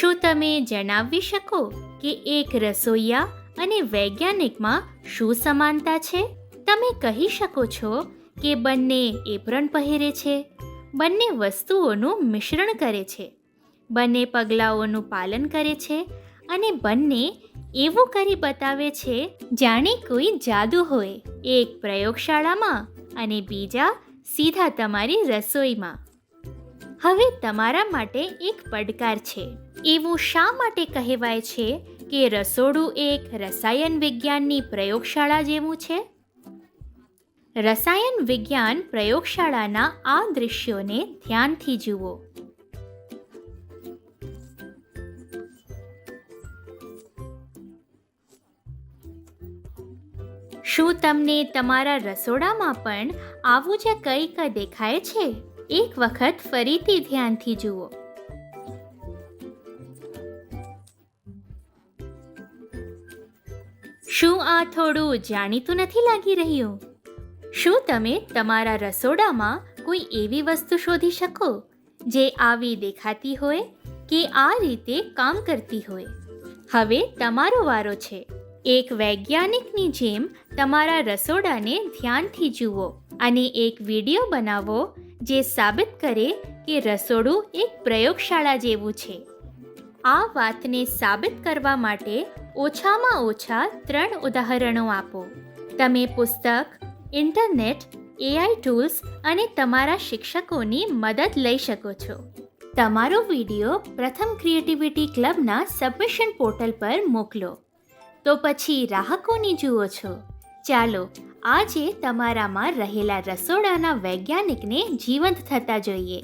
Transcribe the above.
શું તમે જણાવી શકો કે એક રસોઈયા અને વૈજ્ઞાનિકમાં શું સમાનતા છે? તમે કહી શકો છો કે બંને એપ્રન પહેરે છે. બંને વસ્તુઓનું મિશ્રણ કરે છે. બંને પગલાઓનું પાલન કરે છે અને બંને એવું કરી બતાવે છે, જાણે કોઈ જાદુ હોય. એક પ્રયોગશાળામાં અને બીજા સીધા તમારી રસોઈમાં. હવે તમારા માટે એક પડકાર છે. એવું શા માટે કહેવાય છે કે રસોડું એક રસાયણ વિજ્ઞાનની પ્રયોગશાળા જેવું છે? રસાયણ વિજ્ઞાન પ્રયોગશાળાના આ દૃશ્યોને ધ્યાનથી જુઓ. શું તમને તમારા રસોડામાં પણ આવું જ કંઈક દેખાય છે? એક વખત ફરીથી ધ્યાનથી જુઓ. શું આ થોડું જાણીતું નથી લાગી રહ્યું? શું તમે તમારા રસોડામાં કોઈ એવી વસ્તુ શોધી શકો, જે આવી દેખાતી હોય કે આ રીતે કામ કરતી હોય? હવે તમારો વારો છે. એક વૈજ્ઞાનિકની જેમ તમારા રસોડાને ધ્યાનથી જુઓ અને એક વીડિયો બનાવો જે સાબિત કરે કે રસોડું એક પ્રયોગશાળા જેવું છે. આ વાતને સાબિત કરવા માટે ઓછામાં ઓછા ત્રણ ઉદાહરણો આપો. તમે પુસ્તક, ઇન્ટરનેટ એઆઈ ટૂલ્સ અને તમારા શિક્ષકોની મદદ લઈ શકો છો. તમારો વીડિયો પ્રથમ ક્રિએટિવિટી ક્લબના સબમિશન પોર્ટલ પર મોકલો. તો પછી રાહકોની જુઓ છો. ચાલો આજે તમારામાં રહેલા રસોડાના વૈજ્ઞાનિકને જીવંત થતા જોઈએ.